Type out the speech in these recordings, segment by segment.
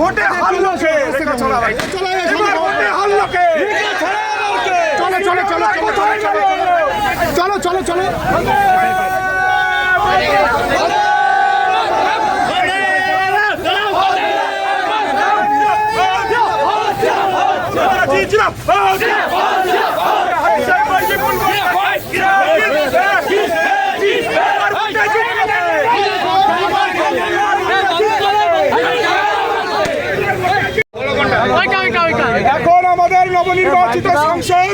ভোটে হারলো কে এবার ভোটে হারলো কে চলো চলো চলো চলো চলো চলো চলো এখন সাংসদ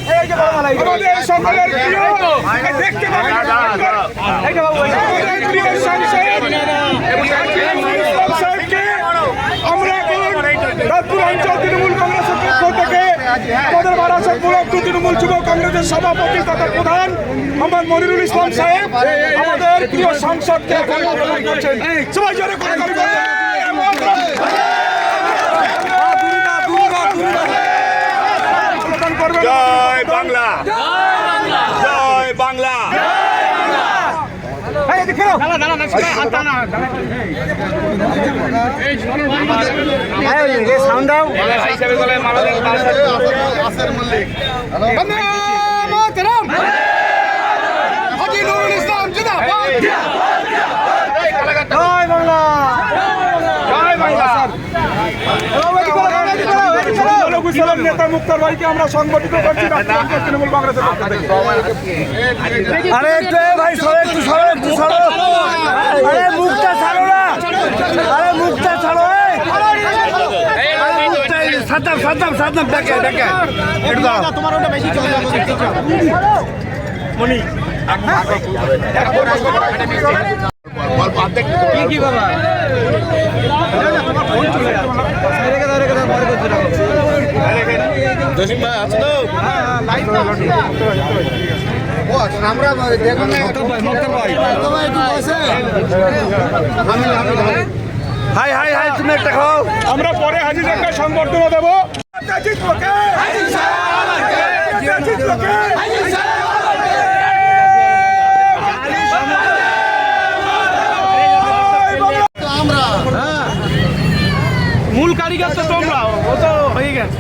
তৃণমূল যুব কংগ্রেসের সভাপতি তথা প্রধান মোহাম্মদ মনিরুল ইসলাম সাহেব আমাদের প্রিয় সাংসদকে সবাই জোরে করে করে বলুন। অবদান জয় বাংলা। জয় বাংলা। বন্দে মাতরম। হাজী নুরুল ইসলাম জিন্দাবাদ জয় বাংলা জয় বাংলা আলোক ইসলাম মুক্তার ভাইকে আমরা সংগঠিত করছি তৃণমূল কংগ্রেসের পক্ষ থেকে। আরে একটু ভাই সরো একটু সরো একটু সরো। আরে মুখটা ছাড়ো না। আরে মুখটা ছাড়ো এ। আরে মুখটা এই সাদ্দাম সাদ্দাম সাদ্দাম দেখে দেখে একটু হাই হাই হাই তুমি একটা খাও। আমরা পরে হাজিদেরকে সংবর্ধনা দেবো। জিতলোকে মূল কারিগর তো তোমরা ও তো হয়ে গেছে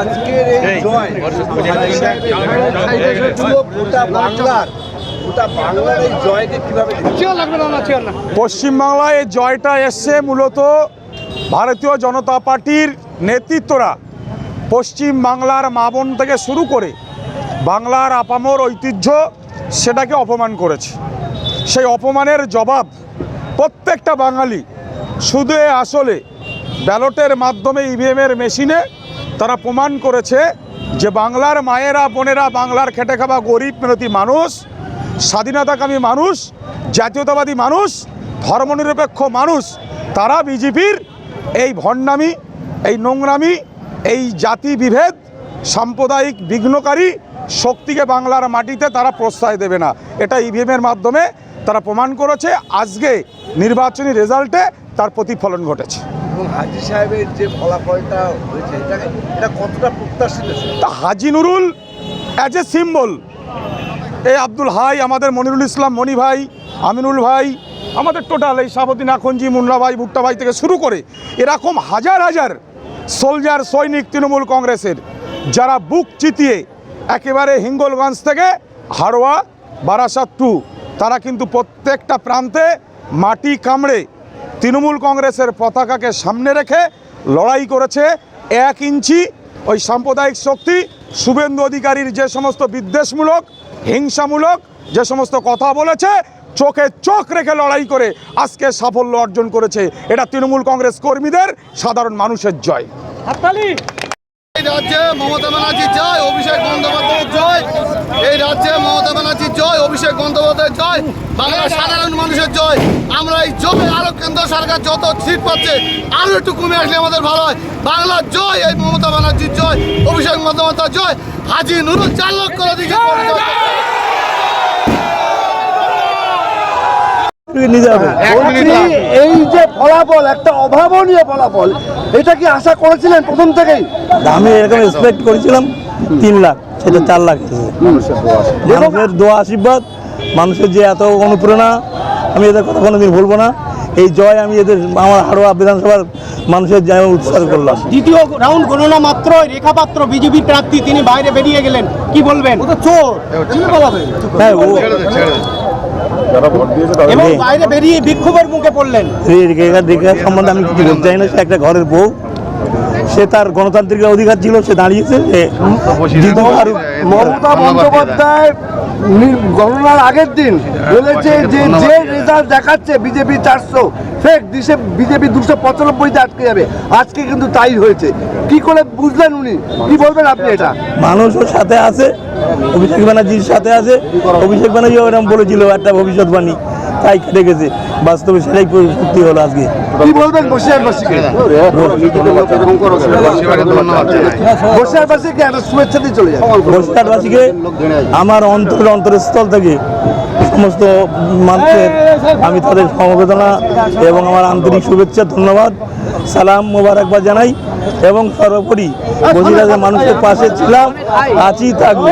আজকের এই জয় গোটা বাংলার? পশ্চিমবাংলায় এই জয়টা এসছে মূলত ভারতীয় জনতা পার্টির নেতৃত্বরা পশ্চিম বাংলার মা বোন থেকে শুরু করে বাংলার আপামর ঐতিহ্য সেটাকে অপমান করেছে। সেই অপমানের জবাব প্রত্যেকটা বাঙালি শুধু আসলে ব্যালটের মাধ্যমে ইভিএমের মেশিনে তারা প্রমাণ করেছে যে বাংলার মায়েরা, বোনেরা বাংলার খেটে খাওয়া গরিব মেহনতি মানুষ, স্বাধীনতাকামী মানুষ, জাতীয়তাবাদী মানুষ, ধর্মনিরপেক্ষ মানুষ, তারা বিজেপির এই ভণ্ডামি, এই নোংরামি, এই জাতি বিভেদ সাম্প্রদায়িক বিঘ্নকারী শক্তিকে বাংলার মাটিতে তারা প্রশ্রয় দেবে না। এটা ইভিএমের মাধ্যমে তারা প্রমাণ করেছে আজকে নির্বাচনী রেজাল্টে তার প্রতিফলন ঘটেছে। হাজি সাহেবের যে ফলাফলটা হয়েছে এটা এটা কতটা প্রত্যাশিত তা Haji Nurul as a symbol এই আব্দুল হাই আমাদের মনিরুল ইসলাম মনি ভাই আমিনুল ভাই আমাদের টোটাল এই সাবতী নাখনজি মুন্না ভাই ভুট্টা ভাই থেকে শুরু করে এরকম হাজার হাজার সোলজার সৈনিক তৃণমূল কংগ্রেসের যারা বুক চিতিয়ে একেবারে হিঙ্গলগঞ্জ থেকে হাড়োয়া বারাসাত টু তারা কিন্তু প্রত্যেকটা প্রান্তে মাটি কামড়ে তৃণমূল কংগ্রেসের পতাকাকে সামনে রেখে লড়াই করেছে এক ইঞ্চি ওই সাম্প্রদায়িক শক্তি, শুভেন্দু অধিকারীর যে সমস্ত বিদ্বেষমূলক, হিংসামূলক যে সমস্ত কথা বলেছে, চোখে চোখ রেখে লড়াই করে আজকে সাফল্য অর্জন করেছে। এটা তৃণমূল কংগ্রেস কর্মীদের, সাধারণ মানুষের জয়। রাজ্যে মমতা ব্যানার্জি জয় অভিষেক বন্দ্যোপাধ্যায়ের জয়। এই রাজ্যে মমতা ব্যানার্জির জয় অভিষেক বন্দ্যোপাধ্যায়ের জয় বাংলার সাধারণ মানুষের জয়। আমরা এই জয় আরও কেন্দ্র সরকার যত সিট পাচ্ছে আরও একটু কমে আসলে আমাদের ভালো হয়। বাংলার জয় এই মমতা ব্যানার্জির জয় অভিষেক বন্দ্যোপাধ্যায়ের জয়। হাজি নুরুল চার লক্ষ দিকে এই ফলাফল একটা অভাবনীয় ফলাফল। এটা কি আশা করেছিলেন প্রথম থেকেই? আমি এরকম এক্সপেক্ট করেছিলাম তিন লাখ সেটা চার লাখ মানুষের দোয়া আশীর্বাদ। মানুষের যে এত অনুপ্রেরণা আমি এদের কথা কোনোদিন ভুলবো না। এই জয় আমি এদের আমার হাড়োয়া বিধানসভার মানুষের জয় উৎসাহ করলাম। দ্বিতীয় রাউন্ড গণনা মাত্র রেখা পাত্র বিজেপি প্রার্থী তিনি বাইরে বেরিয়ে গেলেন। কি বলবেন? ও তো চোর। হ্যাঁ ও এবং বাইরে বেরিয়ে বিক্ষোভের মুখে পড়লেন। রেখা রেখা সম্বন্ধে আমি কিছু বলতে চাই না। সে একটা ঘরের বউ। সে তার গণতান্ত্রিক অধিকার ছিল সে দাঁড়িয়েছে। মমতা বন্দ্যোপাধ্যায় গণনার আগের দিন বলেছে যে যে রেজাল্ট দেখাচ্ছে বিজেপি চারশো ফেক দিশে বিজেপি দুশো পঁচানব্বইতে আটকে যাবে। আজকে কিন্তু তাই হয়েছে। কি করে বুঝলেন উনি? কি বলবেন আপনি এটা? মানুষও সাথে আছে অভিষেক ব্যানার্জির সাথে আছে। অভিষেক ব্যানার্জি ওরকম বলেছিল একটা ভবিষ্যৎবাণী। তাই কেটে গেছে। বাস্তবে সেটাই সত্যি হলো আজকে। কি বলবেন বসিরহাটবাসীকে বসিরহাটবাসীকে একটা শুভেচ্ছা দিয়ে চলে যাবে বসিরহাটবাসীকে আমার অন্তরের অন্তরস্থল থেকে সমস্ত মানুষের আমি তাদের সমবেদনা এবং আমার আন্তরিক শুভেচ্ছা ধন্যবাদ সালাম মোবারকবাদ জানাই এবং সর্বোপরি বসিরহাটের মানুষের পাশে ছিলাম আছি থাকব।